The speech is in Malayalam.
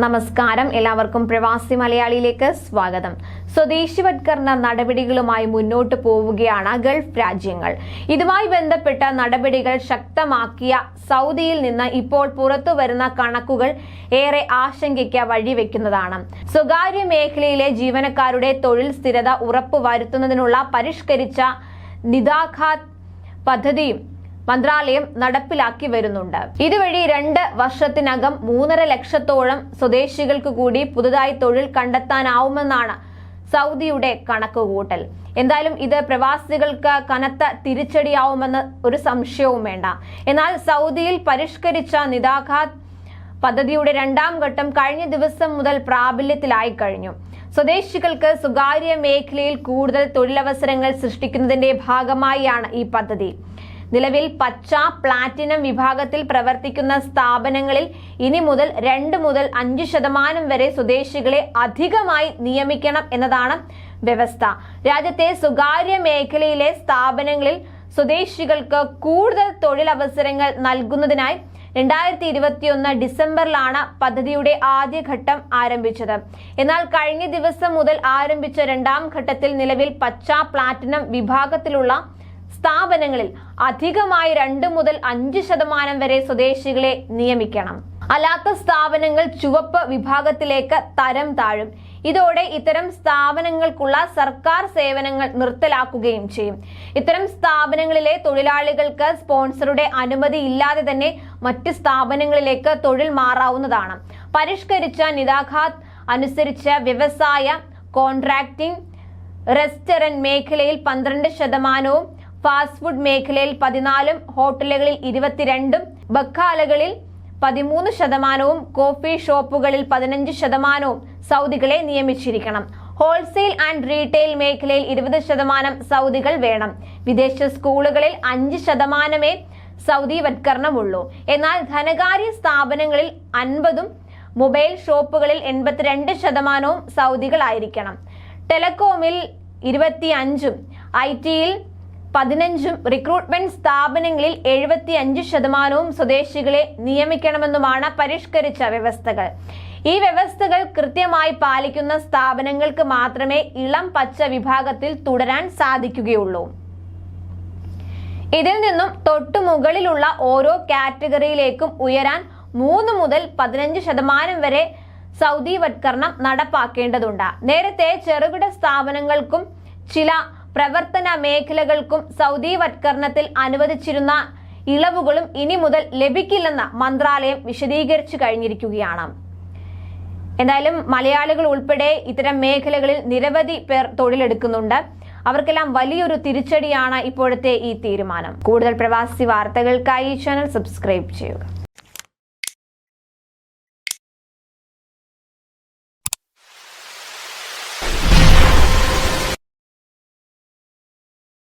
നമസ്കാരം. എല്ലാവർക്കും പ്രവാസി മലയാളിയിലേക്ക് സ്വാഗതം. സ്വദേശിവത്കരണ നടപടികളുമായി മുന്നോട്ട് പോവുകയാണ് ഗൾഫ് രാജ്യങ്ങൾ. ഇതുമായി ബന്ധപ്പെട്ട നടപടികൾ ശക്തമാക്കിയ സൗദിയിൽ നിന്ന് ഇപ്പോൾ പുറത്തു വരുന്ന കണക്കുകൾ ഏറെ ആശങ്കയ്ക്ക് വഴിവെക്കുന്നതാണ്. സ്വകാര്യ മേഖലയിലെ ജീവനക്കാരുടെ തൊഴിൽ സ്ഥിരത ഉറപ്പുവരുത്തുന്നതിനുള്ള പരിഷ്കരിച്ച നിദാഖാത് പദ്ധതിയും മന്ത്രാലയം നടപ്പിലാക്കി വരുന്നുണ്ട്. ഇതുവഴി രണ്ട് വർഷത്തിനകം മൂന്നര ലക്ഷത്തോളം സ്വദേശികൾക്ക് കൂടി പുതുതായി തൊഴിൽ കണ്ടെത്താനാവുമെന്നാണ് സൗദിയുടെ കണക്കുകൂട്ടൽ. എന്തായാലും ഇത് പ്രവാസികൾക്ക് കനത്ത തിരിച്ചടിയാവുമെന്ന് ഒരു സംശയവും വേണ്ട. എന്നാൽ സൗദിയിൽ പരിഷ്കരിച്ച നിദാഖാത് പദ്ധതിയുടെ രണ്ടാം ഘട്ടം കഴിഞ്ഞ ദിവസം മുതൽ പ്രാബല്യത്തിലായി കഴിഞ്ഞു. സ്വദേശികൾക്ക് സ്വകാര്യ മേഖലയിൽ കൂടുതൽ തൊഴിലവസരങ്ങൾ സൃഷ്ടിക്കുന്നതിന്റെ ഭാഗമായാണ് ഈ പദ്ധതി. നിലവിൽ പച്ച പ്ലാറ്റിനം വിഭാഗത്തിൽ പ്രവർത്തിക്കുന്ന സ്ഥാപനങ്ങളിൽ ഇനി മുതൽ രണ്ട് മുതൽ അഞ്ച് ശതമാനം വരെ സ്വദേശികളെ അധികമായി നിയമിക്കണം എന്നതാണ് വ്യവസ്ഥ. രാജ്യത്തെ സ്വകാര്യ മേഖലയിലെ സ്ഥാപനങ്ങളിൽ സ്വദേശികൾക്ക് കൂടുതൽ തൊഴിലവസരങ്ങൾ നൽകുന്നതിനായി രണ്ടായിരത്തി ഇരുപത്തിയൊന്ന് ഡിസംബറിലാണ് പദ്ധതിയുടെ ആദ്യഘട്ടം ആരംഭിച്ചത്. എന്നാൽ കഴിഞ്ഞ ദിവസം മുതൽ ആരംഭിച്ച രണ്ടാം ഘട്ടത്തിൽ നിലവിൽ പച്ച പ്ലാറ്റിനം വിഭാഗത്തിലുള്ള സ്ഥാപനങ്ങളിൽ അധികമായി രണ്ട് മുതൽ അഞ്ച് ശതമാനം വരെ സ്വദേശികളെ നിയമിക്കണം. അല്ലാത്ത സ്ഥാപനങ്ങൾ ചുവപ്പ് വിഭാഗത്തിലേക്ക് തരം താഴും. ഇതോടെ ഇത്തരം സ്ഥാപനങ്ങൾക്കുള്ള സർക്കാർ സേവനങ്ങൾ നിർത്തലാക്കുകയും ചെയ്യും. ഇത്തരം സ്ഥാപനങ്ങളിലെ തൊഴിലാളികൾക്ക് സ്പോൺസറുടെ അനുമതി ഇല്ലാതെ തന്നെ മറ്റ് സ്ഥാപനങ്ങളിലേക്ക് തൊഴിൽ മാറാവുന്നതാണ്. പരിഷ്കരിച്ച നിതാഘാത് അനുസരിച്ച് വ്യവസായ കോൺട്രാക്ടിംഗ് റെസ്റ്റോറന്റ് മേഖലയിൽ പന്ത്രണ്ട് ശതമാനവും ഫാസ്റ്റ് ഫുഡ് മേഖലയിൽ പതിനാലും ഹോട്ടലുകളിൽ ഇരുപത്തിരണ്ടും ബക്കാലകളിൽ പതിമൂന്ന് ശതമാനവും കോഫി ഷോപ്പുകളിൽ പതിനഞ്ച് ശതമാനവും സൗദികളെ നിയമിച്ചിരിക്കണം. ഹോൾസെയിൽ ആൻഡ് റീറ്റെയിൽ മേഖലയിൽ ഇരുപത് ശതമാനം സൗദികൾ വേണം. വിദേശ സ്കൂളുകളിൽ അഞ്ച് ശതമാനമേ സൗദി വത്കരണമുള്ളൂ എന്നാൽ ധനകാര്യ സ്ഥാപനങ്ങളിൽ അൻപതും മൊബൈൽ ഷോപ്പുകളിൽ എൺപത്തിരണ്ട് ശതമാനവും സൗദികളായിരിക്കണം. ടെലകോമിൽ ഇരുപത്തി അഞ്ചും ഐ ടിയിൽ പതിനഞ്ചും റിക്രൂട്ട്മെന്റ് സ്ഥാപനങ്ങളിൽ എഴുപത്തി അഞ്ച് ശതമാനവും സ്വദേശികളെ നിയമിക്കണമെന്നുമാണ് പരിഷ്കരിച്ച വ്യവസ്ഥകൾ. ഈ വ്യവസ്ഥകൾ കൃത്യമായി പാലിക്കുന്ന സ്ഥാപനങ്ങൾക്ക് മാത്രമേ ഇളം പച്ച വിഭാഗത്തിൽ തുടരാൻ സാധിക്കുകയുള്ളൂ. ഇതിൽ നിന്നും തൊട്ടുമുകളിലുള്ള ഓരോ കാറ്റഗറിയിലേക്കും ഉയരാൻ മൂന്ന് മുതൽ പതിനഞ്ച് ശതമാനം വരെ സൗദി വത്കരണം നടപ്പാക്കേണ്ടതുണ്ട്. നേരത്തെ ചെറുകിട സ്ഥാപനങ്ങൾക്കും ചില പ്രവർത്തന മേഖലകൾക്കും സൗദി വത്കരണത്തിൽ അനുവദിച്ചിരുന്ന ഇളവുകളും ഇനി മുതൽ ലഭിക്കില്ലെന്ന് മന്ത്രാലയം വിശദീകരിച്ചു കഴിഞ്ഞിരിക്കുകയാണ്. എന്തായാലും മലയാളികൾ ഉൾപ്പെടെ ഇത്തരം മേഖലകളിൽ നിരവധി പേർ തൊഴിലെടുക്കുന്നുണ്ട്. അവർക്കെല്ലാം വലിയൊരു തിരിച്ചടിയാണ് ഇപ്പോഴത്തെ ഈ തീരുമാനം. കൂടുതൽ പ്രവാസി വാർത്തകൾക്കായി ചാനൽ സബ്സ്ക്രൈബ് ചെയ്യുക.